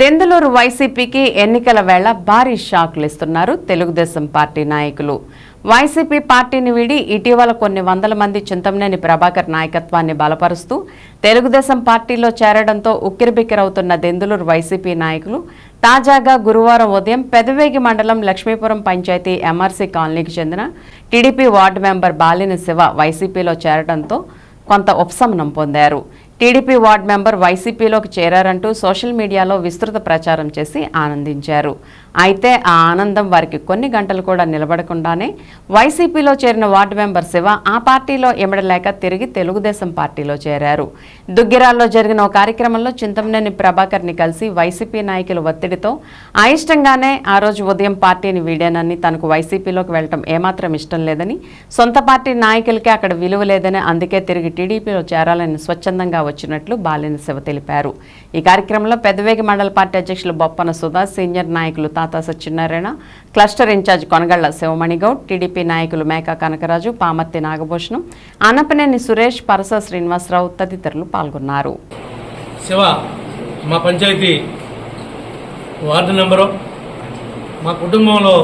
దెందులూరు వైసీపీకి ఎన్నికల వేళ భారీ షాక్లు ఇస్తున్నారు తెలుగుదేశం పార్టీ నాయకులు. వైసీపీ పార్టీని వీడి ఇటీవల కొన్ని వందల మంది చింతమనేని ప్రభాకర్ నాయకత్వాన్ని బలపరుస్తూ తెలుగుదేశం పార్టీలో చేరడంతో ఉక్కిరిబిక్కిరవుతున్న దెందులూరు వైసీపీ నాయకులు తాజాగా గురువారం ఉదయం పెదవేగి మండలం లక్ష్మీపురం పంచాయతీ ఎంఆర్సీ కాలనీకి చెందిన TDP ward member Balini Siva వైసీపీలో చేరడంతో కొంత ఉపశమనం పొందారు. టీడీపీ వార్డు మెంబర్ వైసీపీలోకి చేరారంటూ సోషల్ మీడియాలో విస్తృత ప్రచారం చేసి ఆనందించారు. అయితే ఆ ఆనందం వారికి కొన్ని గంటలు కూడా నిలబడకుండానే వైసీపీలో చేరిన వార్డు మెంబర్ శివ ఆ పార్టీలో ఎమడలేక తిరిగి తెలుగుదేశం పార్టీలో చేరారు. దుగ్గిరాల్లో జరిగిన ఓ కార్యక్రమంలో చింతమనేని ప్రభాకర్ని కలిసి వైసీపీ నాయకుల ఒత్తిడితో అయిష్టంగానే ఆ రోజు ఉదయం పార్టీని వీడానని తనకు వైసీపీలోకి వెళ్ళటం ఏమాత్రం ఇష్టం లేదని సొంత పార్టీ నాయకులకే అక్కడ విలువ లేదని అందుకే తిరిగి టీడీపీలో చేరాలని స్వచ్ఛందంగా వచ్చినట్లు బాలిన శివ తెలిపారు. ఈ కార్యక్రమంలో పెదవేగి మండల పార్టీ అధ్యక్షులు బొప్పన సుధా సీనియర్ నాయకులు Tata Satyanarayana cluster incharge Konagalla Sivamanigoud TDP నాయకులు మేకా కనకరాజు పామర్తి నాగభూషణం ఆనపనేని సురేష్ పరస శ్రీనివాసరావు తదితరులు పాల్గొన్నారు. శివ మా పంచాయతీ వార్డు నెంబరు. మా కుటుంబంలో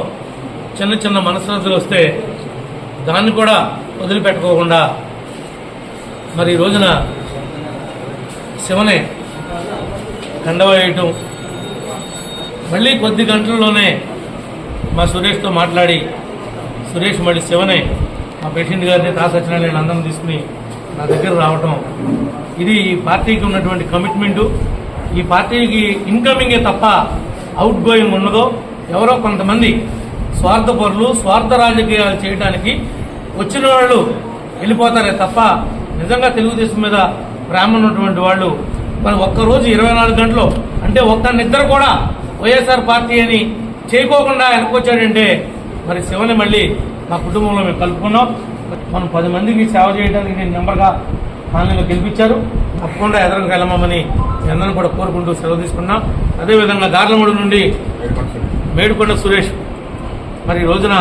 చిన్న చిన్న మనస్పర్ధలు వస్తే దాన్ని కూడా వదిలిపెట్టుకోకుండా మరి ఈ రోజున శివనే కండవ వేయటం మళ్ళీ కొద్ది గంటల్లోనే మా సురేష్తో మాట్లాడి సురేష్ మళ్ళీ శివనే మా పేషెంట్ గారిని తాసచ్చినాన్ని అందరం తీసుకుని నా దగ్గర రావటం. ఇది ఈ పార్టీకి ఉన్నటువంటి కమిట్మెంటు ఈ పార్టీకి ఇన్కమింగే తప్ప అవుట్ గోయింగ్ ఉన్నదో ఎవరో కొంతమంది స్వార్థపరులు స్వార్థ రాజకీయాలు చేయడానికి వచ్చిన వాళ్ళు వెళ్ళిపోతారే తప్ప నిజంగా తెలుగుదేశం మీద ప్రేమ ఉన్నటువంటి వాళ్ళు మరి ఒక్కరోజు ఇరవై నాలుగు గంటలు అంటే ఒక్క నిద్ర కూడా వైఎస్ఆర్ పార్టీ అని చేయకోకుండా వెనకొచ్చాడంటే మరి శివని మళ్ళీ మా కుటుంబంలో మేము కలుపుకున్నాం. మనం పది మందికి సేవ చేయడానికి నేను నెంబర్గా కాలనీలో గెలిపించారు. తప్పకుండా ఎదరకు వెళ్ళమని అందరం కూడా కోరుకుంటూ సెలవు తీసుకున్నాం. అదేవిధంగా గార్లమూడి నుండి మేడుకొండ సురేష్ మరి రోజున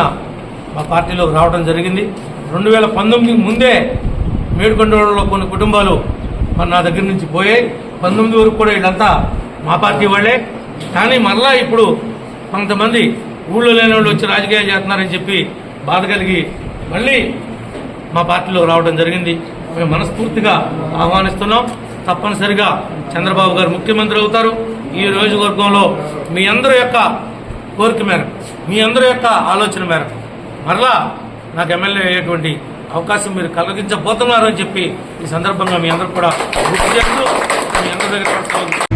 మా పార్టీలోకి రావడం జరిగింది. రెండు వేల పంతొమ్మిది ముందే మేడుకొండలో కొన్ని కుటుంబాలు మరి నా దగ్గర నుంచి పోయాయి. పంతొమ్మిది వరకు కూడా వీళ్ళంతా మా పార్టీ వాళ్ళే. కానీ మరలా ఇప్పుడు కొంతమంది ఊళ్ళో లేని వాళ్ళు వచ్చి రాజకీయాలు చేస్తున్నారని చెప్పి బాధ కలిగి మళ్ళీ మా పార్టీలో రావడం జరిగింది. మేము మనస్ఫూర్తిగా ఆహ్వానిస్తున్నాం. తప్పనిసరిగా చంద్రబాబు గారు ముఖ్యమంత్రి అవుతారు. ఈ నియోజకవర్గంలో మీ అందరి యొక్క కోరిక మేరకు మీ అందరి యొక్క ఆలోచన మేరకు మరలా నాకు ఎమ్మెల్యే అయ్యేటువంటి అవకాశం మీరు కలిగించబోతున్నారు అని చెప్పి ఈ సందర్భంగా మీ అందరూ కూడా గుర్తు చేస్తూ మీ అందరి దగ్గర